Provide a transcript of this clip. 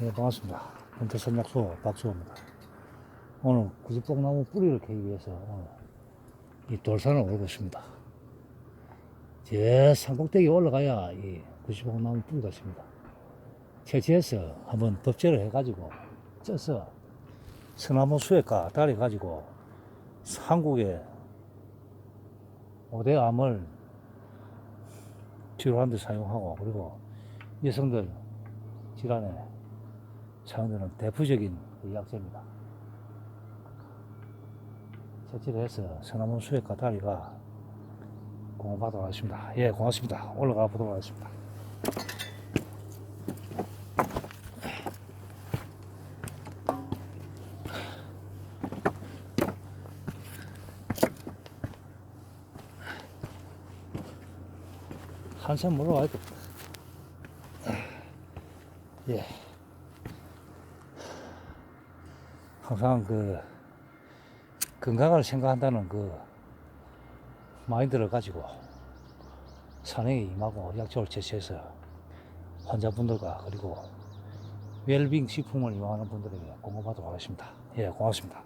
네, 반갑습니다. 은퇴선약소 박수호입니다. 오늘 구지뽕나무 뿌리를 캐기 위해서 오늘 이 돌산을 오르고 있습니다. 제 산꼭대기 올라가야 이 구지뽕나무 뿌리가 있습니다. 채취해서 한번 법제를 해가지고 쪄서 소나무 수액과 달여 가지고 한국의 5대 암을 치료하는 데 사용하고 그리고 여성들 질환에 사용되는 대표적인 그 약재입니다. 채취를 해서 소나무 수액과 다리가 공급하도록 하겠습니다. 예, 고맙습니다. 올라가 보도록 하겠습니다. 한참 돼. 예. 항상 그 건강을 생각한다는 그 마인드를 가지고 산에 임하고 약초를 채취해서 환자분들과 그리고 웰빙 식품을 이용하는 분들에게 공급하도록 하겠습니다. 예, 고맙습니다.